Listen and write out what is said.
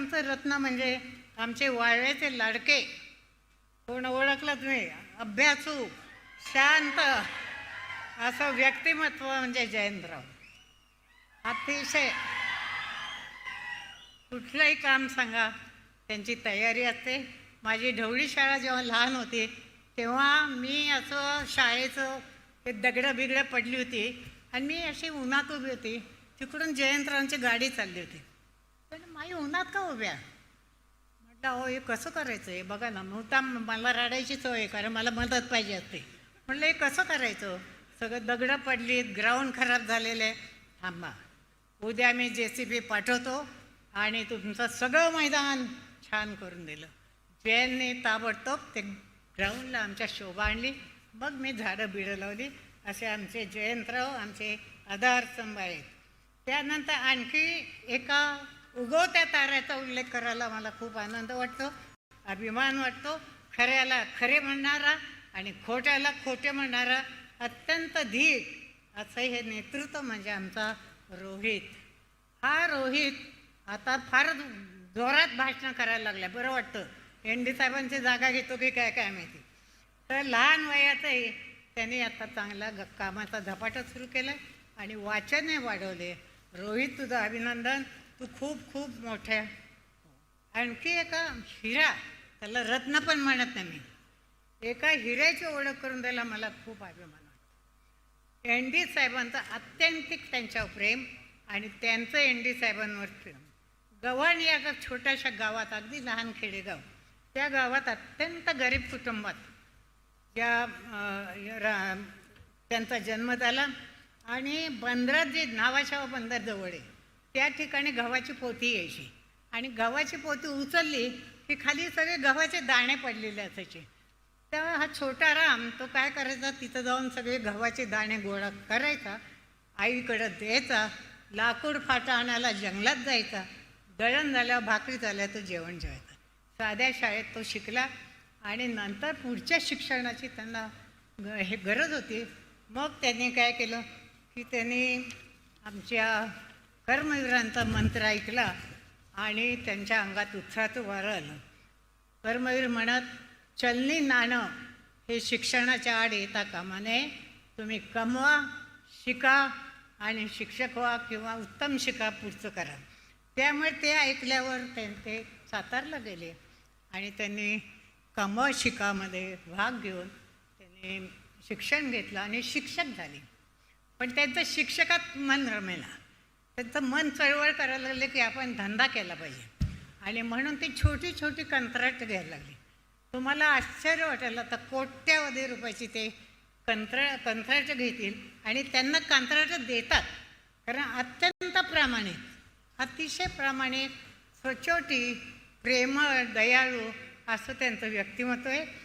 आमचं रत्न म्हणजे आमचे वाळव्याचे लाडके. कोण ओळखलंच नाही. अभ्यासू शांत असं व्यक्तिमत्व म्हणजे जयंतराव. अतिशय कुठलंही काम सांगा त्यांची तयारी असते. माझी ढवळी शाळा जेव्हा लहान होती तेव्हा मी असं शाळेचं ते दगडं बिगडं पडली होती आणि मी अशी उन्हात उभी होती. तिकडून जयंतरावांची गाडी चालली होती. आई उन्हात का उभ्या? म्हटलं अहो हे कसं करायचं? आहे बघा ना मुद्दाम मला रडायची सवय आहे, कारण मला मदत पाहिजे असते. म्हटलं हे कसं करायचं? सगळं दगडं पडलीत ग्राउंड खराब झालेले थांबा उद्या मी जे सी बी पाठवतो आणि तुमचं सगळं मैदान छान करून दिलं. जयनने ताबडतोब ते ग्राउंडला आमच्या शोभा आणली. मग मी झाडं बिडं लावली. असे आमचे जयंतराव आमचे आधार स्तंभ आहेत. त्यानंतर आणखी एका उगवत्या ताऱ्याचा उल्लेख करायला मला खूप आनंद वाटतो अभिमान वाटतो. खऱ्याला खरे म्हणणारा आणि खोट्याला खोटे म्हणणारा अत्यंत धीर असं हे नेतृत्व म्हणजे आमचा रोहित. हा रोहित आता फार जोरात भाषणं करायला लागल्या बरं वाटतं. एन डी साहेबांची जागा घेतो की काय काय माहिती. तर लहान वयातही त्यांनी आता चांगला ग कामाचा झपाटा सुरू केला आणि वाचनही वाढवले. रोहित तुझं अभिनंदन. तू खूप खूप मोठ्या आणखी एका हिरा त्याला रत्न पण म्हणत नाही मी. एका हिऱ्याची ओळख करून द्यायला मला खूप अभिमान वाटतो. एन डी साहेबांचं अत्यंतिक त्यांच्यावर प्रेम आणि त्यांचं एन डी साहेबांवर प्रेम. गव्हाण या एका छोट्याशा गावात अगदी लहान खेडेगाव त्या गावात अत्यंत गरीब कुटुंबात ज्या या रा- त्यांचा जन्म झाला. आणि बंदरात जे नावाशावा बंदर जवळ आहे त्या ठिकाणी गव्हाची पोती यायची. आणि गव्हाची पोती उचलली की खाली सगळे गव्हाचे दाणे पडलेले असायचे. तेव्हा हा छोटा राम तो काय करायचा? तिथं जाऊन सगळे गव्हाचे दाणे गोळा करायचा आईकडं द्यायचा लाकूड फाटा आणायला जंगलात जायचा दळण झाल्यावर भाकरी झाल्या तो जेवण जेवायचा. साध्या शाळेत तो शिकला आणि नंतर पुढच्या शिक्षणाची त्यांना हे गरज होती. मग त्यांनी काय केलं की त्यांनी आमच्या कर्मवीरांचा मंत्र ऐकला आणि त्यांच्या अंगात उत्साहाचं वारं आलं. कर्मवीर म्हणत चलनी नाणं हे शिक्षणाच्या आड येता कामा नये. तुम्ही कमवा शिका आणि शिक्षक व्हा किंवा उत्तम शिका पुढचं करा. त्यामुळे ते ऐकल्यावर त्यांचे ते सातारला गेले आणि त्यांनी कमवा शिकामध्ये भाग घेऊन त्यांनी शिक्षण घेतलं आणि शिक्षक झाले. पण त्यांचं शिक्षकात मन रमेला त्यांचं मन चळवळ करायला लागले की आपण धंदा केला पाहिजे. आणि म्हणून ती छोटी छोटी कंत्राट घ्यायला लागली. तुम्हाला आश्चर्य वाटेल आता कोट्यावधी रुपयाची ते कंत्रा कंत्राट घेतील आणि त्यांना कंत्राट देतात. कारण अत्यंत प्रामाणिक अतिशय प्रामाणिक सचोटी प्रेमळ दयाळू असं त्यांचं व्यक्तिमत्व आहे.